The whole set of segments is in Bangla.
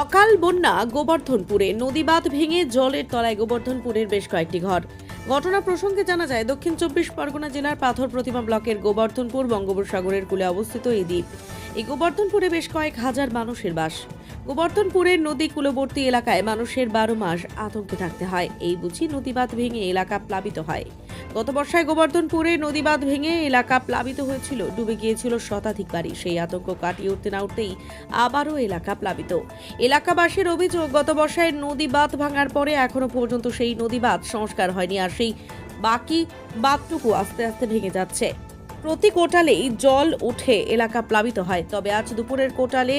অকাল বন্যা গোবর্ধনপুরে। নদীবাঁধ ভেঙে জলের তলায় গোবর্ধনপুরের বেশ কয়েকটি ঘর। ঘটনা প্রসঙ্গে জানা যায়, দক্ষিণ চব্বিশ পরগনা জেলার পাথর প্রতিমা ব্লকের গোবর্ধনপুর বঙ্গোপসাগরের কুলে অবস্থিত এই দ্বীপ। এই গোবর্ধনপুরে বেশ কয়েক হাজার মানুষের বাস। গোবর্ধনপুরের নদী কূলবর্তী এলাকায় মানুষের বারো মাস আতঙ্কে থাকতে হয়। এই বুঝি নদীবাঁধ ভেঙে এলাকা প্লাবিত হয়। গত বর্ষায় গোবর্ধনপুরে নদীবাঁধ ভেঙে এলাকা প্লাবিত হয়েছিল, ডুবে গিয়েছিল শতাধিক বাড়ি। সেই আতঙ্ক কাটিয়ে উঠতে না উঠতেই আবারও এলাকা প্লাবিত। এলাকাবাসীর অভিযোগ, গত বর্ষায় নদী বাঁধ ভাঙার পরে এখনও পর্যন্ত সেই নদী বাঁধ সংস্কার হয়নি আর সেই বাকি বাঁধটুকু আস্তে আস্তে ভেঙে যাচ্ছে। প্রতি কোটালেই জল উঠে এলাকা প্লাবিত হয়। তবে আজ দুপুরের কোটালে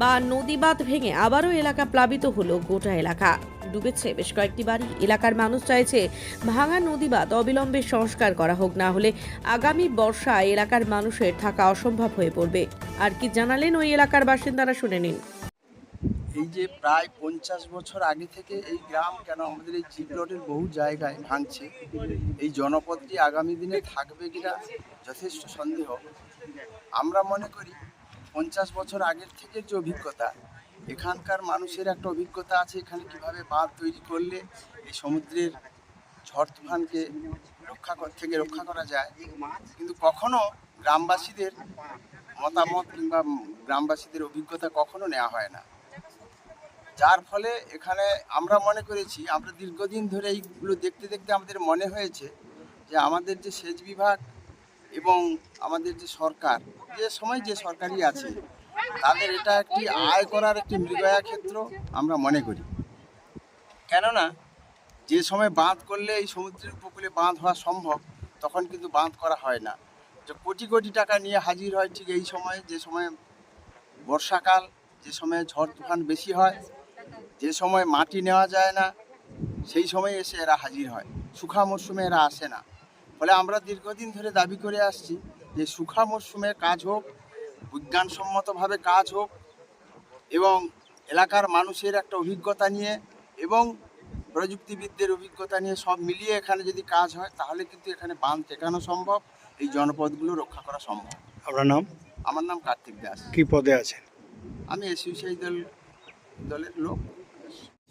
বা নদী বাঁধ ভেঙে আবারও এলাকা প্লাবিত হলো গোটা এলাকা। ডুবেছে বেশ কয়েকটি বাড়ি। এলাকার মানুষ চাইছে ভাঙা নদী বাঁধ অবিলম্বে সংস্কার করা হোক, না হলে আগামী বর্ষায় এলাকার মানুষের থাকা অসম্ভব হয়ে পড়বে। আর কি জানালেন ওই এলাকার বাসিন্দারা শুনে নিন। এই যে প্রায় পঞ্চাশ বছর আগে থেকে এই গ্রাম কেন আমাদের এই চিপলটের বহু জায়গায় ভাঙছে, এই জনপদটি আগামী দিনে থাকবে কিনা যথেষ্ট সন্দেহ। আমরা মনে করি পঞ্চাশ বছর আগের থেকে যে অভিজ্ঞতা, এখানকার মানুষের একটা অভিজ্ঞতা আছে এখানে কীভাবে বাঁধ তৈরি করলে এই সমুদ্রের ঝড় তুফানকে রক্ষা থেকে রক্ষা করা যায়। কিন্তু কখনো গ্রামবাসীদের মতামত কিংবা গ্রামবাসীদের অভিজ্ঞতা কখনো নেওয়া হয় না। যার ফলে এখানে আমরা মনে করেছি, আমরা দীর্ঘদিন ধরে এইগুলো দেখতে দেখতে আমাদের মনে হয়েছে যে আমাদের যে সেচ বিভাগ এবং আমাদের যে সরকার, যে সময় যে সরকারই আছে, তাদের এটা একটি আয় করার একটি মৃগয়া ক্ষেত্র আমরা মনে করি। কেননা, যে সময় বাঁধ করলে এই সমুদ্রের উপকূলে বাঁধ হওয়া সম্ভব, তখন কিন্তু বাঁধ করা হয় না। যে কোটি কোটি টাকা নিয়ে হাজির হয় ঠিক এই সময়, যে সময় বর্ষাকাল, যে সময়ে ঝড় তুফান বেশি হয় যে সময় মাটি নেওয়া যায় না সেই সময় এসে এরা হাজির হয়। শুখা মরশুমে এরা আসে না। ফলে আমরা দীর্ঘদিন ধরে দাবি করে আসছি যে শুখা মরশুমে কাজ হোক বিজ্ঞানসম্মতভাবে কাজ হোক এবং এলাকার মানুষের একটা অভিজ্ঞতা নিয়ে এবং প্রযুক্তিবিদদের অভিজ্ঞতা নিয়ে সব মিলিয়ে এখানে যদি কাজ হয় তাহলে কিন্তু এখানে বাঁধ টেকানো সম্ভব এই জনপদগুলো রক্ষা করা সম্ভব। আপনার নাম? আমার নাম কার্তিক দাস। কি পদে আছেন? আমি এসইউসিআই দল দলের লোক।